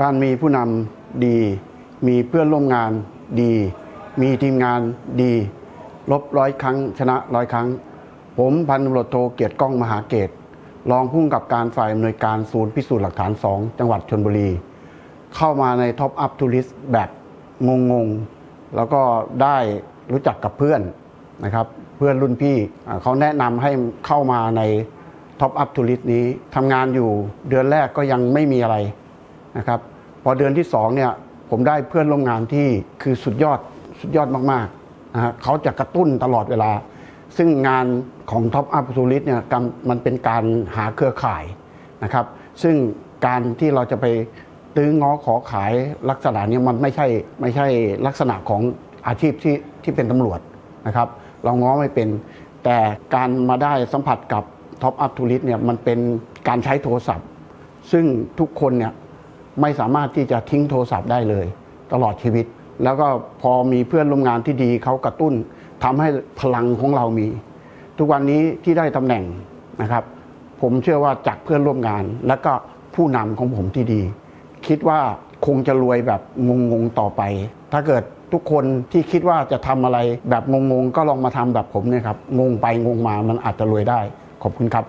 การมีผู้นำดี มีเพื่อนร่วมงานดี มีทีมงานดี ลบร้อยครั้ง ชนะร้อยครั้ง ผมพันตำรวจโทเกียรติก้องมหาเกตรองผู้กำกับการฝ่ายอำนวยการศูนย์พิสูจน์หลักฐาน 2 จังหวัดชนบุรี เข้ามาในท็อปอัพทูริสแบบงงๆ แล้วก็ได้รู้จักกับเพื่อนนะครับเพื่อนรุ่นพี่เขาแนะนำให้เข้ามาในท็อปอัพทูริสนี้ทำงานอยู่เดือนแรกก็ยังไม่มีอะไร นะครับพอเดือนที่สองเนี่ยผมได้เพื่อนร่วมงานที่คือสุดยอดสุดยอดมากๆนะฮะเขาจะกระตุ้นตลอดเวลา ซึ่งงานของท็อปอัพทูริสเนี่ยมันเป็นการหาเครือข่ายนะครับซึ่งการที่เราจะไปตื้อง้อขอขายลักษณะนี้มันไม่ใช่ไม่ใช่ลักษณะของอาชีพที่ที่เป็นตำรวจนะครับ เราง้อไม่เป็น แต่การมาได้สัมผัสกับท็อปอัพทูริสเนี่ยมันเป็นการใช้โทรศัพท์ ซึ่งทุกคนเนี่ย ไม่สามารถที่จะทิ้งโทรศัพท์ได้เลย ตลอดชีวิต แล้วก็พอมีเพื่อนร่วมงานที่ดีเขากระตุ้นทำให้พลังของเรามี ทุกวันนี้ที่ได้ตำแหน่งนะครับ ผมเชื่อว่าจากเพื่อนร่วมงาน และก็ผู้นำของผมที่ดี คิดว่าคงจะรวยแบบงงๆต่อไป ถ้าเกิดทุกคนที่คิดว่าจะทำอะไรแบบงงๆก็ลองมาทำแบบผมเนี่ยครับงงไปงงมามันอาจจะรวยได้ขอบคุณครับ